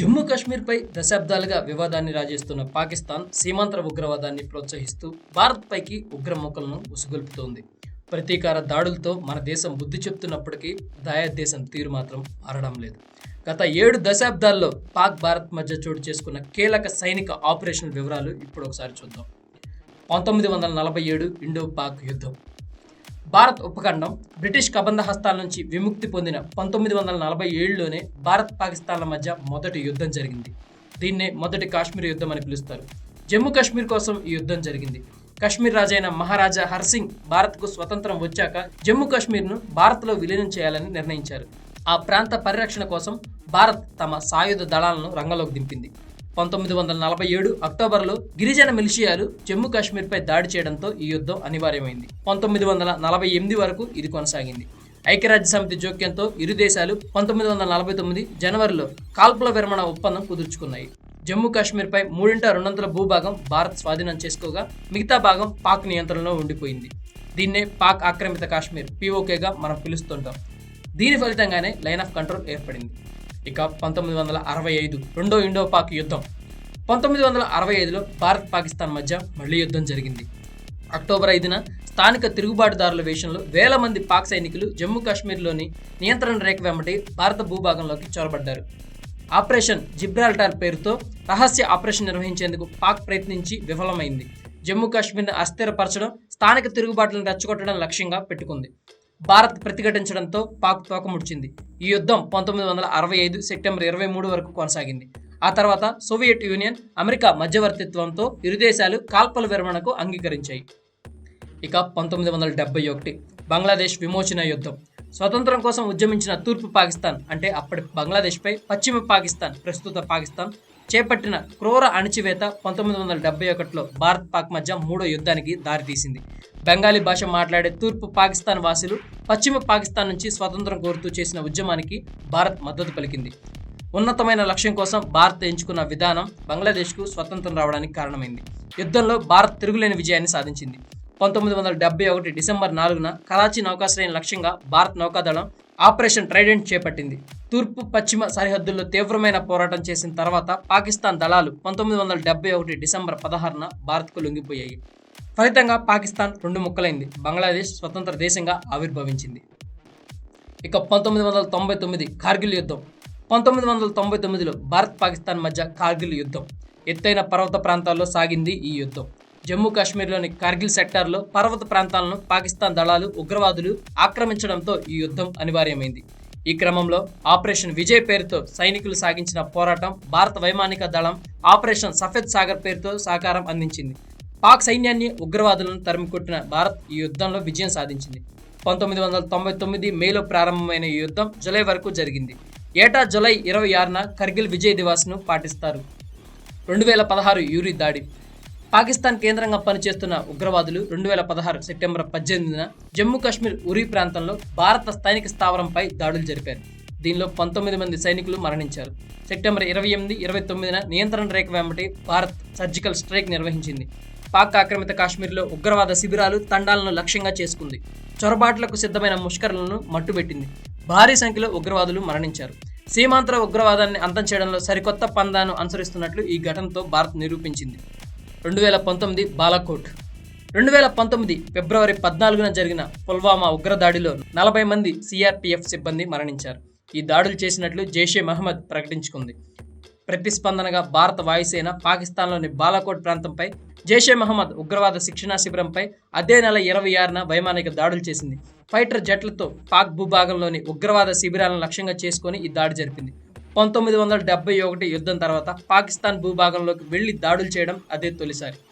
జమ్మూ కాశ్మీర్పై దశాబ్దాలుగా వివాదాన్ని రాజేస్తున్న పాకిస్తాన్ సీమాంతర ఉగ్రవాదాన్ని ప్రోత్సహిస్తూ భారత్పైకి ఉగ్రమూకలను ఉసుగొల్పుతోంది. ప్రతీకార దాడులతో మన దేశం బుద్ధి చెప్తున్నప్పటికీ దాయత్ దేశం తీరు మాత్రం మారడం లేదు. గత ఏడు దశాబ్దాల్లో పాక్ భారత్ మధ్య చోటు చేసుకున్న కీలక సైనిక ఆపరేషన్ వివరాలు ఇప్పుడు ఒకసారి చూద్దాం. పంతొమ్మిది వందల నలభై ఏడు ఇండో పాక్ యుద్ధం. భారత్ ఉపఖండం బ్రిటిష్ కబంధ హస్తాల నుంచి విముక్తి పొందిన పంతొమ్మిది వందల నలభై ఏడులోనే భారత్ పాకిస్తాన్ల మధ్య మొదటి యుద్ధం జరిగింది. దీన్నే మొదటి కాశ్మీర్ యుద్ధం అని పిలుస్తారు. జమ్మూ కాశ్మీర్ కోసం ఈ యుద్ధం జరిగింది. కాశ్మీర్ రాజైన మహారాజా హర్సింగ్ భారత్కు స్వతంత్రం వచ్చాక జమ్మూ కాశ్మీర్ను భారత్లో విలీనం చేయాలని నిర్ణయించారు. ఆ ప్రాంత పరిరక్షణ కోసం భారత్ తమ సాయుధ దళాలను రంగంలోకి దింపింది. పంతొమ్మిది వందల నలభై ఏడు అక్టోబర్లో గిరిజన మిలిషియాలు జమ్మూ కాశ్మీర్పై దాడి చేయడంతో ఈ యుద్ధం అనివార్యమైంది. పంతొమ్మిది వందల నలభై ఎనిమిది వరకు ఇది కొనసాగింది. ఐక్యరాజ్య సమితి జోక్యంతో ఇరు దేశాలు పంతొమ్మిది వందల నలభై తొమ్మిది జనవరిలో కాల్పుల విరమణ ఒప్పందం కుదుర్చుకున్నాయి. జమ్మూ కాశ్మీర్పై మూడింట రెండొందల భూభాగం భారత్ స్వాధీనం చేసుకోగా మిగతా భాగం పాక్ నియంత్రణలో ఉండిపోయింది. దీన్నే పాక్ ఆక్రమిత కాశ్మీర్ పీఓకేగా మనం పిలుస్తుంటాం. దీని ఫలితంగానే లైన్ ఆఫ్ కంట్రోల్ ఏర్పడింది. ఇక పంతొమ్మిది వందల అరవై ఐదు రెండో ఇండో పాక్ యుద్ధం. పంతొమ్మిది వందల అరవై ఐదులో భారత్ పాకిస్తాన్ మధ్య మళ్ళీ యుద్ధం జరిగింది. అక్టోబర్ ఐదున స్థానిక తిరుగుబాటుదారుల వేషంలో వేల మంది పాక్ సైనికులు జమ్మూ కాశ్మీర్లోని నియంత్రణ రేఖ వెంబడి భారత భూభాగంలోకి చొరబడ్డారు. ఆపరేషన్ జిబ్రాల్టార్ పేరుతో రహస్య ఆపరేషన్ నిర్వహించేందుకు పాక్ ప్రయత్నించి విఫలమైంది. జమ్మూ కాశ్మీర్ను అస్థిరపరచడం స్థానిక తిరుగుబాట్లను రెచ్చగొట్టడం లక్ష్యంగా పెట్టుకుంది. భారత్ ప్రతిఘటించడంతో పాక్ తోకముడిచింది ఈ యుద్ధం పంతొమ్మిది వందల అరవై ఐదు సెప్టెంబర్ ఇరవై మూడు వరకు కొనసాగింది. ఆ తర్వాత సోవియట్ యూనియన్ అమెరికా మధ్యవర్తిత్వంతో ఇరు దేశాలు కాల్పల విరమణకు అంగీకరించాయి. ఇక పంతొమ్మిది వందల డెబ్బై ఒకటి బంగ్లాదేశ్ విమోచన యుద్ధం. స్వతంత్రం కోసం ఉద్యమించిన తూర్పు పాకిస్తాన్ అంటే అప్పటి బంగ్లాదేశ్పై పశ్చిమ పాకిస్తాన్ ప్రస్తుత పాకిస్తాన్ చేపట్టిన క్రూర అణిచివేత పంతొమ్మిది వందల డెబ్బై ఒకటిలో భారత్ పాక్ మధ్య మూడో యుద్ధానికి దారితీసింది. బెంగాలీ భాష మాట్లాడే తూర్పు పాకిస్తాన్ వాసులు పశ్చిమ పాకిస్తాన్ నుంచి స్వతంత్రం కోరుతూ చేసిన ఉద్యమానికి భారత్ మద్దతు పలికింది. ఉన్నతమైన లక్ష్యం కోసం భారత్ ఎంచుకున్న విధానం బంగ్లాదేశ్కు స్వతంత్రం రావడానికి కారణమైంది. యుద్ధంలో భారత్ తిరుగులేని విజయాన్ని సాధించింది. పంతొమ్మిది వందల డెబ్బై ఒకటి డిసెంబర్ నాలుగున కరాచీ నౌకాశ్రయం లక్ష్యంగా భారత్ నౌకాదళం ఆపరేషన్ ట్రైడెంట్ చేపట్టింది. తూర్పు పశ్చిమ సరిహద్దుల్లో తీవ్రమైన పోరాటం చేసిన తర్వాత పాకిస్తాన్ దళాలు పంతొమ్మిది వందల డెబ్బై ఒకటి డిసెంబర్ పదహారున భారత్కు లొంగిపోయాయి. ఫలితంగా పాకిస్తాన్ రెండు ముక్కలైంది. బంగ్లాదేశ్ స్వతంత్ర దేశంగా ఆవిర్భవించింది. ఇక పంతొమ్మిది వందల తొంభై తొమ్మిది కార్గిల్ యుద్ధం. పంతొమ్మిది వందల తొంభై తొమ్మిదిలో భారత్ పాకిస్తాన్ మధ్య కార్గిల్ యుద్ధం. ఎత్తైన పర్వత ప్రాంతాల్లో సాగింది ఈ యుద్ధం. జమ్మూ కాశ్మీర్లోని కార్గిల్ సెక్టార్లో పర్వత ప్రాంతాలను పాకిస్తాన్ దళాలు ఉగ్రవాదులు ఆక్రమించడంతో ఈ యుద్ధం అనివార్యమైంది. ఈ క్రమంలో ఆపరేషన్ విజయ్ పేరుతో సైనికులు సాగించిన పోరాటం భారత వైమానిక దళం ఆపరేషన్ సఫెద్ సాగర్ పేరుతో సహకారం అందించింది. పాక్ సైన్యాన్ని ఉగ్రవాదులను తరిమికొట్టిన భారత్ ఈ యుద్ధంలో విజయం సాధించింది. పంతొమ్మిది వందల తొంభై తొమ్మిది మేలో ప్రారంభమైన ఈ యుద్ధం జులై వరకు జరిగింది. ఏటా జులై ఇరవై ఆరున కర్గిల్ విజయ్ దివాస్ను పాటిస్తారు. రెండు వేల పదహారు యూరి దాడి. పాకిస్తాన్ కేంద్రంగా పనిచేస్తున్న ఉగ్రవాదులు రెండు వేల పదహారు సెప్టెంబర్ పద్దెనిమిదిన జమ్మూ కాశ్మీర్ ఉరీ ప్రాంతంలో భారత స్థానిక స్థావరంపై దాడులు జరిపారు. దీనిలో పంతొమ్మిది మంది సైనికులు మరణించారు. సెప్టెంబర్ ఇరవై ఎనిమిది ఇరవై తొమ్మిదిన నియంత్రణ రేఖ వెంబటి భారత్ సర్జికల్ స్ట్రైక్ నిర్వహించింది. పాక్ ఆక్రమిత కాశ్మీర్లో ఉగ్రవాద శిబిరాలు తండాలను లక్ష్యంగా చేసుకుంది. చొరబాట్లకు సిద్ధమైన ముష్కరులను మట్టుబెట్టింది. భారీ సంఖ్యలో ఉగ్రవాదులు మరణించారు. సీమాంతర ఉగ్రవాదాన్ని అంతం చేయడంలో సరికొత్త పందాను అనుసరిస్తున్నట్లు ఈ ఘటనతో భారత్ నిరూపించింది. రెండు వేల పంతొమ్మిది బాలాకోట్. రెండు వేల పంతొమ్మిది ఫిబ్రవరి పద్నాలుగున జరిగిన పుల్వామా ఉగ్రదాడిలో నలభై మంది సిఆర్పిఎఫ్ సిబ్బంది మరణించారు. ఈ దాడులు చేసినట్లు జైషే మహమ్మద్ ప్రకటించుకుంది. ప్రతిస్పందనగా భారత వాయుసేన పాకిస్తాన్లోని బాలాకోట్ ప్రాంతంపై జైషే మహమ్మద్ ఉగ్రవాద శిక్షణా శిబిరంపై అదే నెల ఇరవై ఆరున వైమానిక దాడులు చేసింది. ఫైటర్ జెట్లతో పాక్ భూభాగంలోని ఉగ్రవాద శిబిరాలను లక్ష్యంగా చేసుకొని ఈ దాడి జరిపింది. పంతొమ్మిది వందల డెబ్బై ఒకటి యుద్ధం తర్వాత పాకిస్తాన్ భూభాగంలోకి వెళ్ళి దాడులు చేయడం అదే తొలిసారి.